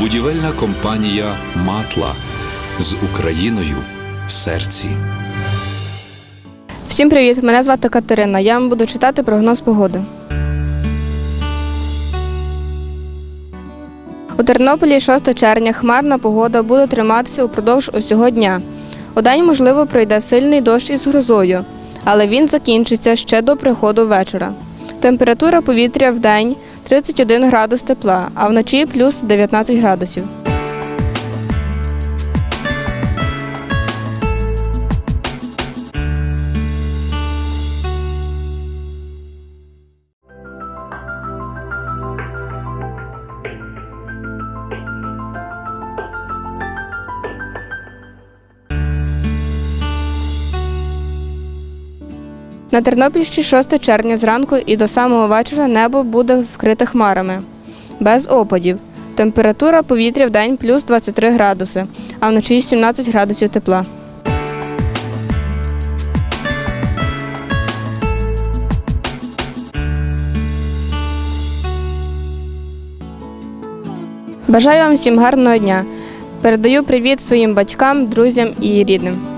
Будівельна компанія Матла з Україною в серці. Всім привіт! Мене звати Катерина. Я вам буду читати прогноз погоди. У Тернополі 6 червня хмарна погода буде триматися упродовж усього дня. Удень, можливо, пройде сильний дощ із грозою, але він закінчиться ще до приходу вечора. Температура повітря в день 31 градус тепла, а вночі плюс 19 градусів. На Тернопільщині 6 червня зранку і до самого вечора небо буде вкрите хмарами, без опадів. Температура повітря в день плюс 23 градуси, а вночі 17 градусів тепла. Бажаю вам всім гарного дня. Передаю привіт своїм батькам, друзям і рідним.